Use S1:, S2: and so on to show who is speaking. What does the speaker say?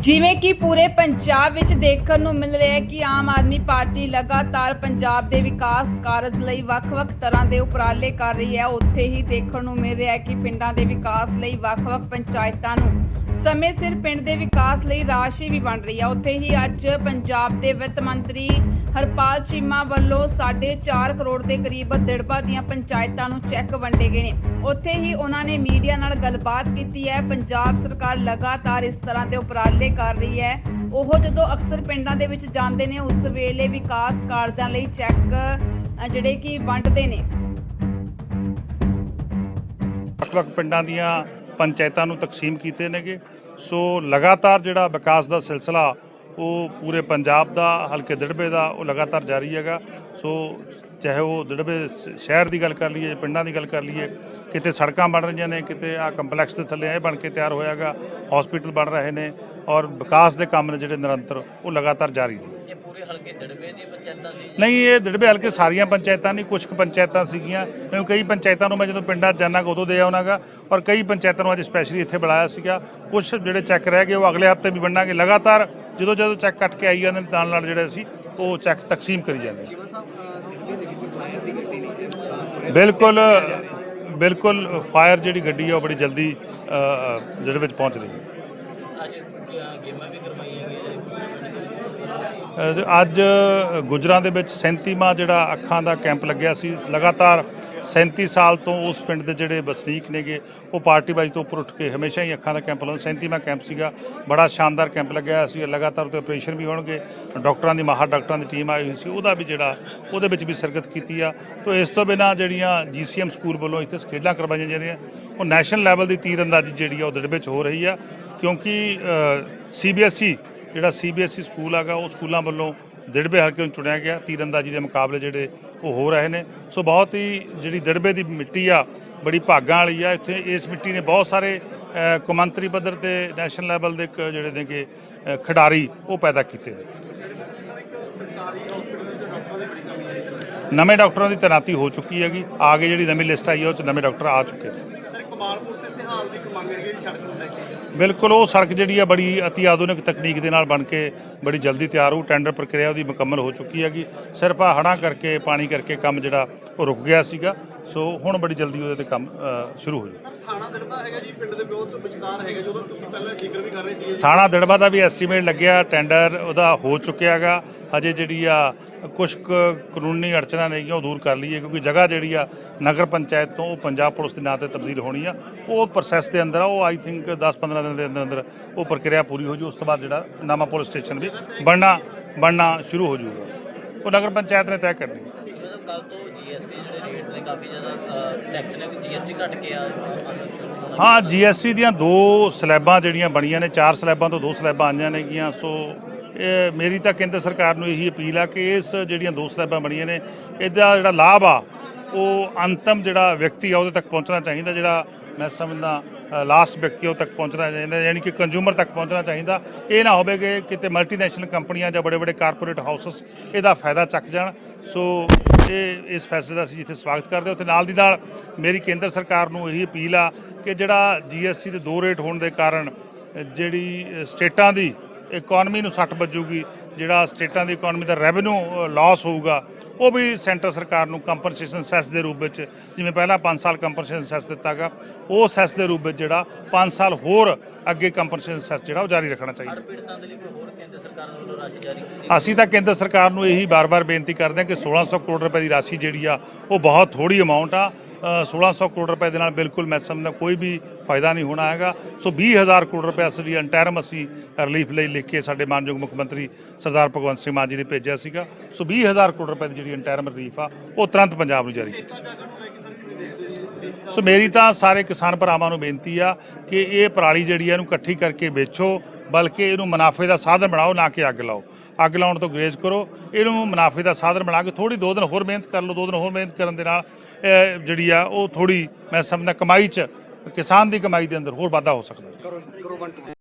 S1: ਜਿਵੇਂ ਕਿ ਪੂਰੇ ਪੰਜਾਬ ਵਿੱਚ ਦੇਖਣ ਨੂੰ ਮਿਲ ਰਿਹਾ ਹੈ ਕਿ ਆਮ ਆਦਮੀ ਪਾਰਟੀ ਲਗਾਤਾਰ ਪੰਜਾਬ ਦੇ ਵਿਕਾਸ ਕਾਰਜ ਲਈ ਵੱਖ-ਵੱਖ ਤਰ੍ਹਾਂ ਦੇ ਉਪਰਾਲੇ ਕਰ ਰਹੀ ਹੈ। ਉੱਥੇ ਹੀ ਦੇਖਣ ਨੂੰ ਮਿਲ ਰਿਹਾ ਹੈ ਕਿ ਪਿੰਡਾਂ ਦੇ ਵਿਕਾਸ ਲਈ ਵੱਖ-ਵੱਖ ਪੰਚਾਇਤਾਂ ਨੂੰ ਸਮੇਂ ਸਿਰ ਪਿੰਡ ਦੇ ਵਿਕਾਸ ਲਈ ਰਾਸ਼ੀ ਵੀ ਬਣ ਰਹੀ ਹੈ ਉੱਥੇ ਹੀ ਅੱਜ ਪੰਜਾਬ ਦੇ ਵਿੱਤ ਮੰਤਰੀ ਹਰਪਾਲ ਚੀਮਾ ਵੱਲੋਂ 4.5 ਕਰੋੜ ਦੇ ਕਰੀਬ ਦਿੜਬਾ ਦੀਆਂ ਪੰਚਾਇਤਾਂ ਨੂੰ ਚੈੱਕ ਵੰਡੇ ਗਏ ਨੇ। ਉੱਥੇ ਹੀ ਉਹਨਾਂ ਨੇ ਮੀਡੀਆ ਨਾਲ ਗੱਲਬਾਤ ਕੀਤੀ ਹੈ। ਪੰਜਾਬ ਸਰਕਾਰ ਲਗਾਤਾਰ ਇਸ ਤਰ੍ਹਾਂ ਦੇ ਉਪਰਾਲੇ ਕਰ ਰਹੀ ਹੈ। ਉਹ ਜਦੋਂ ਅਕਸਰ ਪਿੰਡਾਂ ਦੇ ਵਿੱਚ ਜਾਂਦੇ ਨੇ, ਉਸ ਵੇਲੇ ਵਿਕਾਸ ਕਾਰਜਾਂ ਲਈ ਚੈੱਕ ਜਿਹੜੇ ਕਿ ਵੰਡਦੇ ਨੇ।
S2: ਵੱਖ-ਵੱਖ ਪਿੰਡਾਂ ਦੀਆਂ ਪੰਚਾਇਤਾਂ ਨੂੰ ਤਕਸੀਮ ਕੀਤੇ ਨੇਗੇ। ਸੋ ਲਗਾਤਾਰ ਜਿਹੜਾ ਵਿਕਾਸ ਦਾ ਸਿਲਸਿਲਾ, ਉਹ ਪੂਰੇ ਪੰਜਾਬ ਦਾ, ਹਲਕੇ ਦਿੜਬੇ ਦਾ, ਉਹ ਲਗਾਤਾਰ ਜਾਰੀ ਹੈਗਾ। ਸੋ ਚਾਹੇ ਉਹ ਦਿੜਬੇ ਸ਼ਹਿਰ ਦੀ ਗੱਲ ਕਰ ਲਈਏ, ਪਿੰਡਾਂ ਦੀ ਗੱਲ ਕਰ ਲਈਏ, ਕਿਤੇ ਸੜਕਾਂ ਬਣ ਰਹੀਆਂ ਨੇ, ਕਿਤੇ ਆ ਕੰਪਲੈਕਸ ਦੇ ਥੱਲੇ ਇਹ ਬਣ ਕੇ ਤਿਆਰ ਹੋਇਆਗਾ ਹਸਪੀਟਲ ਬਣ ਰਹੇ ਨੇ, ਔਰ ਵਿਕਾਸ ਦੇ ਕੰਮ ਨੇ ਜਿਹੜੇ ਨਿਰੰਤਰ, ਉਹ ਲਗਾਤਾਰ ਜਾਰੀ ਨੇ।
S3: ਪੂਰੇ ਹਲਕੇ ਦੜਵੇ ਦੀ ਪੰਚਾਇਤਾਂ ਸੀ
S2: ਨਹੀਂ, ਇਹ ਦਿੜਬੇ ਹਲਕੇ ਸਾਰੀਆਂ ਪੰਚਾਇਤਾਂ ਨਹੀਂ ਕੁਝ ਕੁ ਪੰਚਾਇਤਾਂ ਸੀਗੀਆਂ। ਕਿਉਂਕਿ ਕਈ ਪੰਚਾਇਤਾਂ ਨੂੰ ਮੈਂ ਜਦੋਂ ਪਿੰਡਾਂ 'ਚ ਜਾਂਦਾ ਗਾ ਉਦੋਂ ਦੇ ਆਉਣਾਗਾ ਔਰ ਕਈ ਪੰਚਾਇਤਾਂ ਨੂੰ ਅੱਜ ਸਪੈਸ਼ਲੀ ਇੱਥੇ ਬੁਲਾਇਆ ਸੀਗਾ। ਕੁਝ ਜਿਹੜੇ ਚੈੱਕ ਰਹਿ ਗਏ, ਉਹ ਅਗਲੇ ਹਫ਼ਤੇ ਵੀ ਵੰਡਾਂਗੇ ਲਗਾਤਾਰ ਜਦੋਂ ਜਦੋਂ ਚੈੱਕ ਕੱਟ ਕੇ ਆਈ ਜਾਂਦੇ ਨੇ, ਨਾਲ ਨਾਲ ਜਿਹੜੇ ਅਸੀਂ, ਉਹ ਚੈੱਕ ਤਕਸੀਮ ਕਰੀ ਜਾਂਦੇ ਬਿਲਕੁਲ ਬਿਲਕੁਲ ਫਾਇਰ ਜਿਹੜੀ ਗੱਡੀ ਆ, ਉਹ ਬੜੀ ਜਲਦੀ ਜਿਹੜੇ ਵਿੱਚ ਪਹੁੰਚ ਰਹੀ ਹੈ।
S3: ਅੱਜ
S2: ਗੁਜਰਾਂ ਦੇ ਵਿੱਚ 37ਵਾਂ ਜਿਹੜਾ ਅੱਖਾਂ ਦਾ ਕੈਂਪ ਲੱਗਿਆ ਸੀ। ਲਗਾਤਾਰ 37 ਸਾਲ ਤੋਂ ਉਸ ਪਿੰਡ ਦੇ ਜਿਹੜੇ ਵਸਨੀਕ ਨੇਗੇ, ਉਹ ਪਾਰਟੀ ਵਾਈਜ਼ ਤੋਂ ਉੱਪਰ ਉੱਠ ਕੇ ਹਮੇਸ਼ਾ ਹੀ ਅੱਖਾਂ ਦਾ ਕੈਂਪ ਲਾਉਂਦੇ। 37ਵਾਂ ਕੈਂਪ ਸੀਗਾ, ਬੜਾ ਸ਼ਾਨਦਾਰ ਕੈਂਪ ਲੱਗਿਆ ਸੀ। ਲਗਾਤਾਰ ਉਤੇ ਆਪਰੇਸ਼ਨ ਵੀ ਹੋਣਗੇ। ਡਾਕਟਰਾਂ ਦੀ ਮਾਹਰ ਡਾਕਟਰਾਂ ਦੀ ਟੀਮ ਆਈ ਹੋਈ ਸੀ। ਉਹਦਾ ਵੀ ਜਿਹੜਾ, ਉਹਦੇ ਵਿੱਚ ਵੀ ਸ਼ਿਰਕਤ ਕੀਤੀ ਆ। ਤੋਂ ਇਸ ਤੋਂ ਬਿਨਾਂ ਜਿਹੜੀਆਂ ਜੀਸੀਐਮ ਸਕੂਲ ਵੱਲੋਂ ਇੱਥੇ ਖੇਡਾਂ ਕਰਵਾਈਆਂ ਜਾਂਦੀਆਂ, ਉਹ ਨੈਸ਼ਨਲ ਲੈਵਲ ਦੀ ਤੀਰ ਅੰਦਾਜ਼ੀ ਜਿਹੜੀ ਆ ਉਹ ਦਿੜਬੇ 'ਚ ਹੋ ਰਹੀ ਆ। ਕਿਉਂਕਿ ਸੀਬੀਐਸਈ ਜਿਹੜਾ ਸੀਬੀਐਸਈ ਸਕੂਲ ਹੈਗਾ, ਉਹ ਸਕੂਲਾਂ ਵੱਲੋਂ ਦਿੜਬੇ ਹਲਕੇ ਨੂੰ ਚੁਣਿਆ ਗਿਆ ਤੀਰੰਦਾਜ਼ੀ ਦੇ ਮੁਕਾਬਲੇ ਜਿਹੜੇ ਉਹ ਹੋ ਰਹੇ ਨੇ। ਸੋ ਬਹੁਤ ਹੀ ਜਿਹੜੀ ਦਿੜਬੇ ਦੀ ਮਿੱਟੀ ਆ, ਬੜੀ ਭਾਗਾਂ ਵਾਲੀ ਆ, ਇੱਥੇ ਇਸ ਮਿੱਟੀ ਨੇ ਬਹੁਤ ਸਾਰੇ ਕੌਮਾਂਤਰੀ ਪੱਧਰ ਤੇ ਨੈਸ਼ਨਲ ਲੈਵਲ ਦੇ ਇੱਕ ਜਿਹੜੇ ਨੇ ਕਿ ਖਿਡਾਰੀ ਉਹ ਪੈਦਾ ਕੀਤੇ ਨੇ। ਨਵੇਂ ਡਾਕਟਰਾਂ ਦੀ ਤੈਨਾਤੀ ਹੋ ਚੁੱਕੀ ਹੈਗੀ, ਆਗੇ ਜਿਹੜੀ ਨਵੀਂ ਲਿਸਟ ਆਈ ਹੈ ਉਹ ਚ ਨਵੇਂ ਡਾਕਟਰ ਆ ਚੁੱਕੇ ਨੇ।
S4: ਦੀ ਮੰਗ ਸੜਕ ਨੂੰ ਲੈ ਕੇ
S2: ਬਿਲਕੁਲ ਉਹ ਸੜਕ ਜਿਹੜੀ ਆ ਬੜੀ ਅਤੀ ਆਧੁਨਿਕ ਤਕਨੀਕ ਦੇ ਨਾਲ ਬਣ ਕੇ ਬੜੀ ਜਲਦੀ ਤਿਆਰ ਹੋਊ ਟੈਂਡਰ ਪ੍ਰਕਿਰਿਆ ਉਹਦੀ ਮੁਕੰਮਲ ਹੋ ਚੁੱਕੀ ਹੈਗੀ। ਸਿਰਫ ਆ ਹੜ੍ਹਾਂ ਕਰਕੇ ਪਾਣੀ ਕਰਕੇ ਕੰਮ ਜਿਹੜਾ ਉਹ ਰੁਕ ਗਿਆ ਸੀਗਾ। ਸੋ ਹੁਣ ਬੜੀ ਜਲਦੀ ਉਹਦੇ ਤੇ ਕੰਮ ਸ਼ੁਰੂ ਹੋ ਜਾਊ
S4: ਥਾਣਾ ਦੜਬਾ ਹੈਗਾ ਜੀ ਪਿੰਡ ਦੇ ਬਹੁਤ ਵਿਚਕਾਰ ਹੈਗਾ ਜਦੋਂ ਤੁਸੀਂ ਪਹਿਲਾਂ ਜ਼ਿਕਰ ਵੀ ਕਰ ਰਹੇ ਜੀ।
S2: ਥਾਣਾ ਦਿੜਬਾ ਦਾ ਵੀ ਐਸਟੀਮੇਟ ਲੱਗਿਆ ਟੈਂਡਰ ਉਹਦਾ ਹੋ ਚੁੱਕਿਆ ਹੈਗਾ। ਹਜੇ ਜਿਹੜੀ ਆ ਕੁਝ ਕਾਨੂੰਨੀ ਅੜਚਨਾਂ ਨੇਗੀਆਂ ਉਹ ਦੂਰ ਕਰ ਲਈਏ ਕਿਉਂਕਿ ਜਗ੍ਹਾ ਜਿਹੜੀ ਆ ਨਗਰ ਪੰਚਾਇਤ ਤੋਂ ਉਹ ਪੰਜਾਬ ਪੁਲਿਸ ਦੇ ਨਾਂ ਤੇ ਤਬਦੀਲ ਹੋਣੀ ਆ। ਉਹ ਪ੍ਰੋਸੈਸ ਦੇ ਅੰਦਰ ਆ ਉਹ ਆਈ ਥਿੰਕ 10-15 ਦਿਨ ਦੇ ਅੰਦਰ ਅੰਦਰ ਉਹ ਪ੍ਰਕਿਰਿਆ ਪੂਰੀ ਹੋ ਜੂ ਉਸ ਤੋਂ ਬਾਅਦ ਜਿਹੜਾ ਨਵਾਂ ਪੁਲਿਸ ਸਟੇਸ਼ਨ ਵੀ ਬਣਨਾ ਬਣਨਾ ਸ਼ੁਰੂ ਹੋ ਜਾਊਗਾ ਉਹ ਨਗਰ ਪੰਚਾਇਤ ਨੇ ਤੈਅ ਕਰਨੀ।
S3: ਕੱਲ ਤੋਂ ਜੀਐਸਟੀ ਜਿਹੜੇ ਰੇਟ ਨੇ ਕਾਫੀ ਜ਼ਿਆਦਾ ਟੈਕਸ ਨੇ ਜੀਐਸਟੀ ਘਟ ਕੇ ਆ
S2: ਹਾਂ ਜੀਐਸਟੀ ਦੀਆਂ ਦੋ ਸਲੈਬਾਂ ਜਿਹੜੀਆਂ ਬਣੀਆਂ ਨੇ ਚਾਰ ਸਲੈਬਾਂ ਤੋਂ ਦੋ ਸਲੈਬਾਂ ਆਈਆਂ ਨੇਗੀਆਂ ਸੋ ਮੇਰੀ ਤਾਂ ਕੇਂਦਰ ਸਰਕਾਰ ਨੂੰ ਇਹੀ ਅਪੀਲ ਆ ਕਿ ਇਸ ਜਿਹੜੀਆਂ ਦੋ ਸਲੈਬਾਂ ਬਣੀਆਂ ਨੇ, ਇਹਦਾ ਜਿਹੜਾ ਲਾਭ ਆ, ਉਹ ਅੰਤਮ ਜਿਹੜਾ ਵਿਅਕਤੀ ਆ, ਉਹਦੇ ਤੱਕ ਪਹੁੰਚਣਾ ਚਾਹੀਦਾ, ਜਿਹੜਾ ਮੈਂ ਸਮਝਦਾ ਲਾਸਟ ਵਿਅਕਤੀ ਆ, ਉਹ ਤੱਕ ਪਹੁੰਚਣਾ ਚਾਹੀਦਾ, ਯਾਨੀ ਕਿ ਕੰਜ਼ਿਊਮਰ ਤੱਕ ਪਹੁੰਚਣਾ ਚਾਹੀਦਾ। ਇਹ ਨਾ ਹੋਵੇ ਕਿ ਕਿਤੇ ਮਲਟੀਨੈਸ਼ਨਲ ਕੰਪਨੀਆਂ ਜਾਂ ਬੜੇ ਬੜੇ ਕਾਰਪੋਰੇਟ ਹਾਊਸਸ ਇਹਦਾ ਫਾਇਦਾ ਚੱਕ ਜਾਣ। ਸੋ ਇਹ, ਇਸ ਫੈਸਲੇ ਦਾ ਅਸੀਂ ਜਿੱਥੇ ਸਵਾਗਤ ਕਰਦੇ ਹਾਂ, ਉੱਥੇ ਨਾਲ ਦੀ ਨਾਲ ਮੇਰੀ ਕੇਂਦਰ ਸਰਕਾਰ ਨੂੰ ਇਹੀ ਅਪੀਲ ਆ ਕਿ ਜਿਹੜਾ ਜੀਐਸਟੀ ਦੇ ਦੋ ਰੇਟ ਹੋਣ ਦੇ ਕਾਰਨ ਜਿਹੜੀ ਸਟੇਟਾਂ ਦੀ ਇਕਨੋਮੀ ਨੂੰ ਸੱਟ ਵੱਜੂਗੀ, ਜਿਹੜਾ ਸਟੇਟਾਂ ਦੀ ਇਕਨੋਮੀ ਦਾ ਰੈਵਨਿਊ ਲਾਸ ਹੋਊਗਾ, ਉਹ ਵੀ ਸੈਂਟਰ ਸਰਕਾਰ ਨੂੰ ਕੰਪਨਸੇਸ਼ਨ ਸੈਸ ਦੇ ਰੂਪ ਵਿੱਚ, ਜਿਵੇਂ ਪਹਿਲਾਂ 5 ਸਾਲ ਕੰਪਨਸੇਸ਼ਨ ਸੈਸ ਦਿੱਤਾਗਾ ਉਹ ਸੈਸ ਦੇ ਰੂਪ ਵਿੱਚ ਜਿਹੜਾ 5 ਸਾਲ ਹੋਰ ਅੱਗੇ ਕੰਪਨਸੇਸ਼ਨ ਸੈਸ ਜਿਹੜਾ ਉਹ ਜਾਰੀ ਰੱਖਣਾ ਚਾਹੀਦਾ।
S3: ਪੀੜਤਾਂ ਦੇ ਲਈ ਕੋਈ ਹੋਰ ਕੇਂਦਰ ਸਰਕਾਰ ਵੱਲੋਂ ਰਾਸ਼ੀ ਜਾਰੀ ਕੀਤੀ
S2: ਅਸੀਂ ਤਾਂ ਕੇਂਦਰ ਸਰਕਾਰ ਨੂੰ ਇਹੀ ਬਾਰ-ਬਾਰ ਬੇਨਤੀ ਕਰਦੇ ਹਾਂ ਕਿ 1600 ਕਰੋੜ ਰੁਪਏ ਦੀ ਰਾਸ਼ੀ ਜਿਹੜੀ ਆ ਉਹ ਬਹੁਤ ਥੋੜੀ ਅਮਾਉਂਟ ਆ। ਅ, 1600 ਕਰੋੜ ਰੁਪਏ ਦੇ ਨਾਲ ਬਿਲਕੁਲ ਮੈਂ ਸਮਝਦਾ ਕੋਈ ਵੀ ਫਾਇਦਾ ਨਹੀਂ ਹੋਣਾ ਹੈਗਾ। ਸੋ 20000 ਕਰੋੜ ਰੁਪਏ ਅਸਲੀ ਅੰਟਰਮ ਅਸੀਂ ਰਿਲੀਫ ਲਈ ਲਿਖ ਕੇ ਸਾਡੇ ਮਾਨਯੋਗ ਮੁੱਖ ਮੰਤਰੀ ਸਰਦਾਰ ਭਗਵੰਤ ਸਿੰਘ ਮਾਨ ਜੀ ਨੇ ਭੇਜਿਆ ਸੀਗਾ। ਸੋ 20000 ਕਰੋੜ ਰੁਪਏ ਦੀ ਜਿਹੜੀ ਅੰਟਰਮ ਰਿਲੀਫ ਆ ਉਹ ਤੁਰੰਤ ਪੰਜਾਬ ਨੂੰ ਜਾਰੀ ਕੀਤੀ
S4: ਨੂੰ ਲੈ ਕੇ ਸਰ ਕਿਵੇਂ ਦੇਖਦੇ ਹੋ ਜੀ
S2: ਸੋ ਮੇਰੀ ਤਾਂ ਸਾਰੇ ਕਿਸਾਨ ਭਰਾਵਾਂ ਨੂੰ ਬੇਨਤੀ ਆ ਕਿ ਇਹ ਪਰਾਲੀ ਜਿਹੜੀ ਆ ਇਹਨੂੰ ਇਕੱਠੀ ਕਰਕੇ ਵੇਚੋ, ਬਲਕਿ ਇਹਨੂੰ ਮੁਨਾਫੇ ਦਾ ਸਾਧਨ ਬਣਾਓ, ਨਾ ਕਿ ਅੱਗ ਲਾਓ। ਅੱਗ ਲਾਉਣ ਤੋਂ ਗਰੇਜ਼ ਕਰੋ, ਇਹਨੂੰ ਮੁਨਾਫੇ ਦਾ ਸਾਧਨ ਬਣਾ ਕੇ ਥੋੜੀ ਦੋ ਦਿਨ ਹੋਰ ਮਿਹਨਤ ਕਰ ਲਓ, ਦੋ ਦਿਨ ਹੋਰ ਮਿਹਨਤ ਕਰਨ ਦੇ ਨਾਲ ਜਿਹੜੀ ਆ ਉਹ ਥੋੜੀ ਮੈਂ ਸਮਝਦਾ ਕਮਾਈ 'ਚ ਕਿਸਾਨ ਦੀ ਕਮਾਈ ਦੇ ਅੰਦਰ ਹੋਰ ਵਾਧਾ ਹੋ ਸਕਦਾ।